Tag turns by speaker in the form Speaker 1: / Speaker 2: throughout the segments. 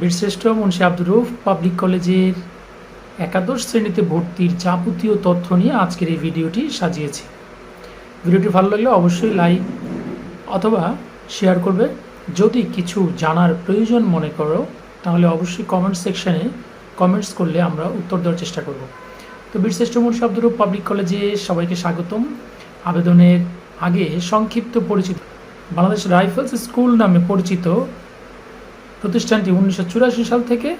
Speaker 1: বীরশ্রেষ্ঠ মুন্সী আব্দুর রউফ পাবলিক কলেজের একাদশ শ্রেণীতে ভর্তির যাবতীয় তথ্য নিয়ে আজকের এই ভিডিওটি সাজিয়েছি। ভিডিওটি ভালো লাগলে অবশ্যই লাইক অথবা শেয়ার করবে। যদি কিছু জানার প্রয়োজন মনে করো, তাহলে অবশ্যই কমেন্ট সেকশানে কমেন্টস করলে আমরা উত্তর দেওয়ার চেষ্টা করব। তো বীরশ্রেষ্ঠ মুন্সী আব্দুর রউফ পাবলিক কলেজে সবাইকে স্বাগতম। আবেদনের আগে সংক্ষিপ্ত পরিচিত বাংলাদেশ রাইফেলস স্কুল নামে পরিচিত প্রতিষ্ঠানটি উনিশশো চুরাশি সাল থেকে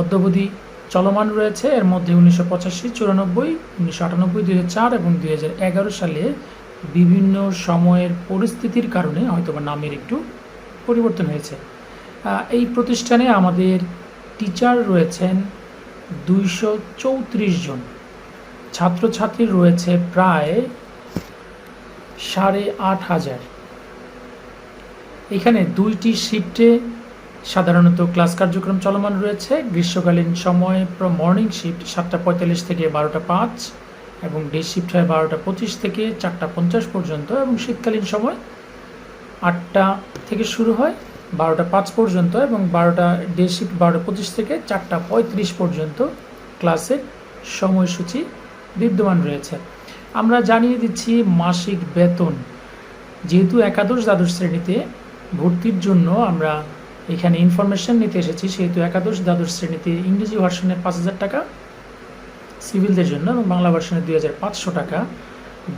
Speaker 1: অদ্যাবধি চলমান রয়েছে। এর মধ্যে উনিশশো পঁচাশি, চুরানব্বই, উনিশশো আটানব্বই, দুই চার এবং দুই হাজার এগারো সালে বিভিন্ন সময়ের পরিস্থিতির কারণে হয়তোবা নামের একটু পরিবর্তন হয়েছে। এই প্রতিষ্ঠানে আমাদের টিচার রয়েছেন দুইশো চৌত্রিশ জন। ছাত্রছাত্রী রয়েছে প্রায় সাড়ে আট হাজার। এখানে দুইটি শিফটে সাধারণত ক্লাস কার্যক্রম চলমান রয়েছে। গ্রীষ্মকালীন সময় মর্নিং শিফট সাতটা পঁয়তাল্লিশ থেকে বারোটা পাঁচ এবং ডে শিফট হয় বারোটা পঁচিশ থেকে চারটা পঞ্চাশ পর্যন্ত এবং শীতকালীন সময় আটটা থেকে শুরু হয় বারোটা পাঁচ পর্যন্ত এবং বারোটা ডে শিফট বারোটা পঁচিশ থেকে চারটা পঁয়ত্রিশ পর্যন্ত ক্লাসের সময়সূচি বিদ্যমান রয়েছে। আমরা জানিয়ে দিচ্ছি মাসিক বেতন। যেহেতু একাদশ দ্বাদশ শ্রেণীতে ভর্তির জন্য আমরা এখানে ইনফরমেশন নিতে এসেছি, সেহেতু একাদশ, দ্বাদশ শ্রেণীতে ইংরেজি ভার্সনে পাঁচ হাজার টাকা সিভিলদের জন্য এবং বাংলা ভার্সনে দুই হাজার পাঁচশো টাকা।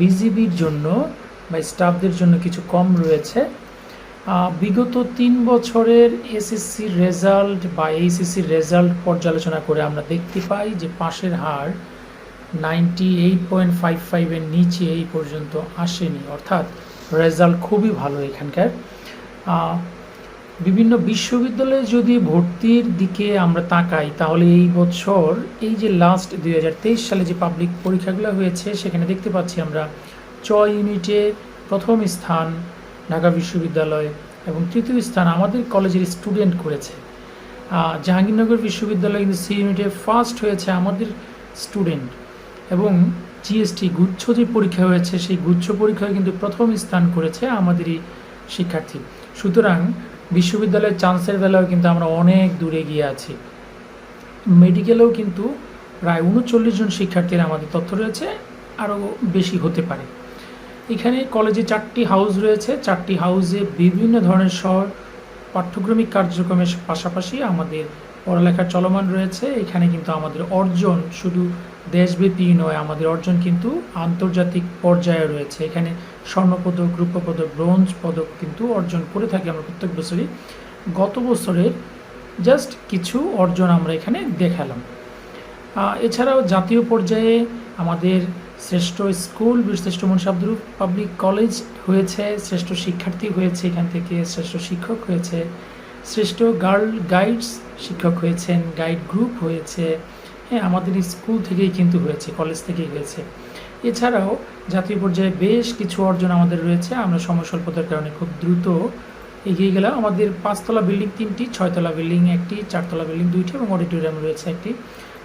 Speaker 1: বিজিবির জন্য বা স্টাফদের জন্য কিছু কম রয়েছে। বিগত তিন বছরের এসএসসি রেজাল্ট বা এইচএসসি রেজাল্ট পর্যালোচনা করে আমরা দেখতে পাই যে পাশের হার নাইনটি এইট পয়েন্ট ফাইভ ফাইভের নিচে এই পর্যন্ত আসেনি। অর্থাৎ রেজাল্ট খুবই ভালো এখানকার। বিভিন্ন বিশ্ববিদ্যালয়ে যদি ভর্তির দিকে আমরা তাকাই, তাহলে এই বছর এই যে লাস্ট দু হাজার তেইশ সালে যে পাবলিক পরীক্ষাগুলো হয়েছে, সেখানে দেখতে পাচ্ছি আমরা চ ইউনিটে প্রথম স্থান ঢাকা বিশ্ববিদ্যালয় এবং তৃতীয় স্থান আমাদের কলেজের স্টুডেন্ট করেছে। জাহাঙ্গীরনগর বিশ্ববিদ্যালয় কিন্তু সি ইউনিটে ফার্স্ট হয়েছে আমাদের স্টুডেন্ট এবং জিএসটি গুচ্ছ যে পরীক্ষা হয়েছে, সেই গুচ্ছ পরীক্ষায় কিন্তু প্রথম স্থান করেছে আমাদেরই শিক্ষার্থী। সুতরাং বিশ্ববিদ্যালয়ের চান্সের বেলাও কিন্তু আমরা অনেক দূরে গিয়ে আছি। মেডিকেলেও কিন্তু প্রায় উনচল্লিশ জন শিক্ষার্থীর আমাদের তথ্য রয়েছে, আরও বেশি হতে পারে। এখানে কলেজে চারটি হাউস রয়েছে। চারটি হাউসে বিভিন্ন ধরনের সহ পাঠ্যক্রমিক কার্যক্রমের পাশাপাশি আমাদের পড়ালেখা চলমান রয়েছে। এখানে কিন্তু আমাদের অর্জন শুধু দেশব্যাপী নয়, আমাদের অর্জন কিন্তু আন্তর্জাতিক পর্যায়ে রয়েছে। এখানে স্বর্ণপদক রূপপদক ব্রোঞ্জ পদক কিন্তু অর্জন করে থাকি আমরা প্রত্যেক বছরই। গত বছরের জাস্ট কিছু অর্জন আমরা এখানে দেখালাম। এছাড়াও জাতীয় পর্যায়ে আমাদের শ্রেষ্ঠ স্কুল, শ্রেষ্ঠ মনসা আব্দুল পাবলিক কলেজ হয়েছে, শ্রেষ্ঠ শিক্ষার্থী হয়েছে এখান থেকে, শ্রেষ্ঠ শিক্ষক হয়েছে, শ্রেষ্ঠ গার্ল গাইডস শিক্ষক হয়েছেন, গাইড গ্রুপ হয়েছে হ্যাঁ আমাদের স্কুল থেকেই কিন্তু হয়েছে, কলেজ থেকেই হয়েছে। এছাড়াও জাতীয় পর্যায়ে বেশ কিছু অর্জন আমাদের রয়েছে, আমরা স্বল্পতার কারণে খুব দ্রুত এগিয়ে গেলাম। আমাদের পাঁচতলা বিল্ডিং তিনটি, ছয়তলা বিল্ডিং একটি, চারতলা বিল্ডিং দুইটি এবং অডিটোরিয়াম রয়েছে একটি।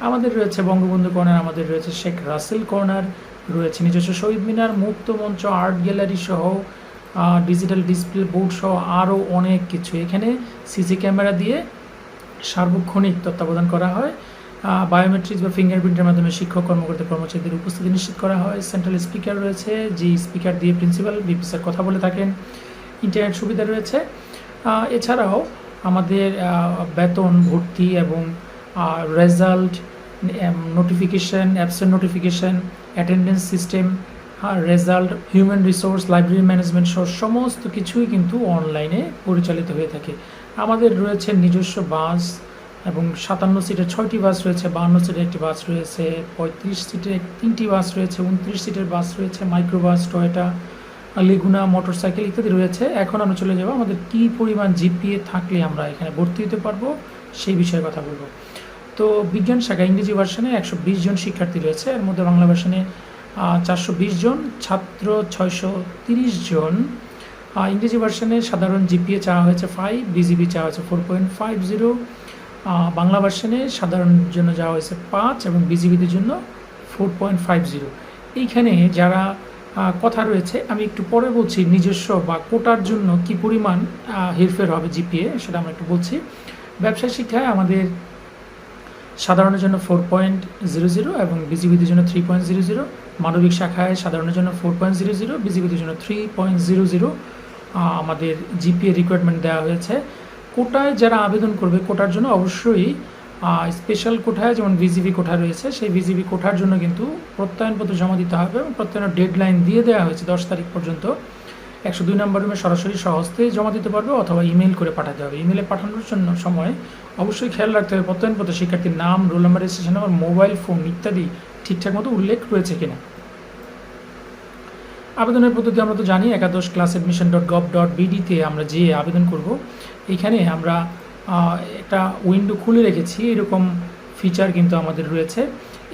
Speaker 1: আমাদের রয়েছে বঙ্গবন্ধু কর্নার, আমাদের রয়েছে শেখ রাসেল কর্নার, রয়েছে নিজস্ব শহীদ মিনার, মুক্ত মঞ্চ, আর্ট গ্যালারি সহ ডিজিটাল ডিসপ্লে বোর্ড সহ আরও অনেক কিছু। এখানে সিসি ক্যামেরা দিয়ে সার্বক্ষণিক তত্ত্বাবধান করা হয়। বায়োমেট্রিক্স বা ফিঙ্গারপ্রিন্টের মাধ্যমে শিক্ষক, কর্মকর্তা, কর্মচারীদের উপস্থিতি নিশ্চিত করা হয়। সেন্ট্রাল স্পিকার রয়েছে, যে স্পিকার দিয়ে প্রিন্সিপাল বিপি স্যার কথা বলে থাকেন। ইন্টারনেট সুবিধা রয়েছে। এছাড়াও আমাদের বেতন ভর্তি এবং result notification absent notification attendance system result human resource library management সহ সমস্ত কিছুই কিন্তু অনলাইনে পরিচালিত হয়ে থাকে। আমাদের রয়েছে নিজস্ব বাস এবং সাতান্ন সিটের ছয়টি বাস রয়েছে, বাহান্ন সিটের একটি বাস রয়েছে, পঁয়ত্রিশ সিটের তিনটি বাস রয়েছে, উনত্রিশ সিটের বাস রয়েছে মাইক্রো বাস টয়টা লিগুনা মোটরসাইকেল ইত্যাদি রয়েছে। এখন আমরা চলে যাব আমাদের কী পরিমাণ জিপিএ থাকলে আমরা এখানে ভর্তি হতে পারব, সেই বিষয়ে কথা বলব। তো বিজ্ঞান শাখা ইংরেজি ভার্সনে একশো বিশ জন শিক্ষার্থী রয়েছে, এর মধ্যে বাংলা ভার্সনে চারশো বিশ জন, ছাত্র ছয়শো তিরিশ জন। ইংরেজি ভার্সনে সাধারণ জিপিএ চাওয়া হয়েছে ফাইভ বিজিবি চাওয়া হয়েছে four point five zero Bangla ভার্সনে সাধারণ জন্য যাওয়া হয়েছে পাঁচ এবং বিজিবিদের জন্য ফোর পয়েন্ট ফাইভ জিরো এইখানে যারা কথা রয়েছে, আমি একটু পরে বলছি নিজস্ব বা কোটার জন্য কি পরিমাণ হেরফের হবে জিপিএ, সেটা আমরা একটু বলছি। ব্যবসায় শিক্ষায় আমাদের সাধারণের জন্য ফোর পয়েন্ট জিরো জিরো এবং বিজিবিদের জন্য থ্রি পয়েন্ট জিরো জিরো মানবিক শাখায় সাধারণের জন্য ফোর পয়েন্ট জিরো জিরো বিজিবিদের জন্য থ্রি পয়েন্ট জিরো জিরো আমাদের জিপিএ রিকোয়ারমেন্ট দেওয়া হয়েছে। কোটায় যারা আবেদন করবে, কোটার জন্য অবশ্যই স্পেশাল কোঠায় যেমন ভিজিবি কোঠা রয়েছে, সেই ভিজিবি কোঠার জন্য কিন্তু প্রত্যয়নপত্র জমা দিতে হবে এবং প্রত্যয়নের ডেডলাইন দিয়ে দেওয়া হয়েছে দশ তারিখ পর্যন্ত। একশো দুই নম্বর রুমে সরাসরি সহজতে জমা দিতে পারবে অথবা ইমেল করে পাঠাতে হবে। ইমেলে পাঠানোর জন্য সময় অবশ্যই খেয়াল রাখতে হবে প্রত্যয়নপত্র শিক্ষার্থীর নাম roll number registration number mobile phone ইত্যাদি ঠিকঠাক মতো উল্লেখ রয়েছে কিনা। আবেদনের পদ্ধতি আমরা তো জানি, একাদশ class admission dot gov dot বিডিতে আমরা যে আবেদন করব। এখানে আমরা একটা উইন্ডো খুলে রেখেছি, এরকম ফিচার কিন্তু আমাদের রয়েছে।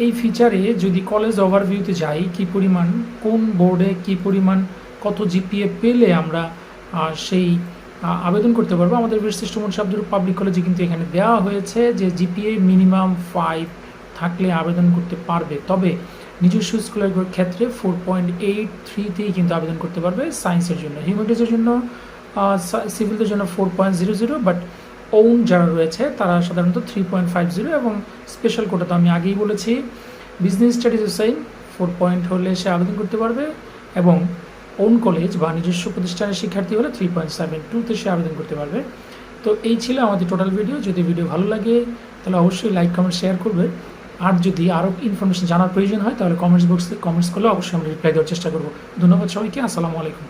Speaker 1: এই ফিচারে যদি কলেজ ওভারভিউতে যাই, কি পরিমাণ, কোন বোর্ডে কি পরিমাণ, কত জিপিএ পেলে আমরা সেই আবেদন করতে পারব। আমাদের বীরশ্রেষ্ঠ মোহাম্মদ আব্দুল পাবলিক কলেজে কিন্তু এখানে দেওয়া হয়েছে যে জিপিএ মিনিমাম ফাইভ থাকলে আবেদন করতে পারবে। তবে নিজস্ব স্কুলের ক্ষেত্রে ফোর পয়েন্ট এইট থ্রিতেই কিন্তু আবেদন করতে পারবে সায়েন্সের জন্য। হিউম্যানিটিজের জন্য সিভিলদের জন্য four point zero zero but on যারা রয়েছে, তারা সাধারণত থ্রি পয়েন্ট ফাইভ জিরো এবং স্পেশাল কোটা তো আমি আগেই বলেছি। Business studies science four point হলে সে আবেদন করতে পারবে এবং ওন কলেজ বা নিজস্ব প্রতিষ্ঠানের শিক্ষার্থী হলে থ্রি পয়েন্ট সেভেন টুতে সে আবেদন করতে পারবে। তো এই ছিল আমাদের টোটাল ভিডিও যদি ভিডিও ভালো লাগে, তাহলে অবশ্যই লাইক কমেন্ট শেয়ার করবে। আর যদি আরও ইনফরমেশন জানার প্রয়োজন হয়, তাহলে কমেন্টস বক্সে কমেন্টস করলে অবশ্যই আমরা রিপ্লাই দেওয়ার চেষ্টা করব। ধন্যবাদ সবাইকে, আসসালামু আলাইকুম।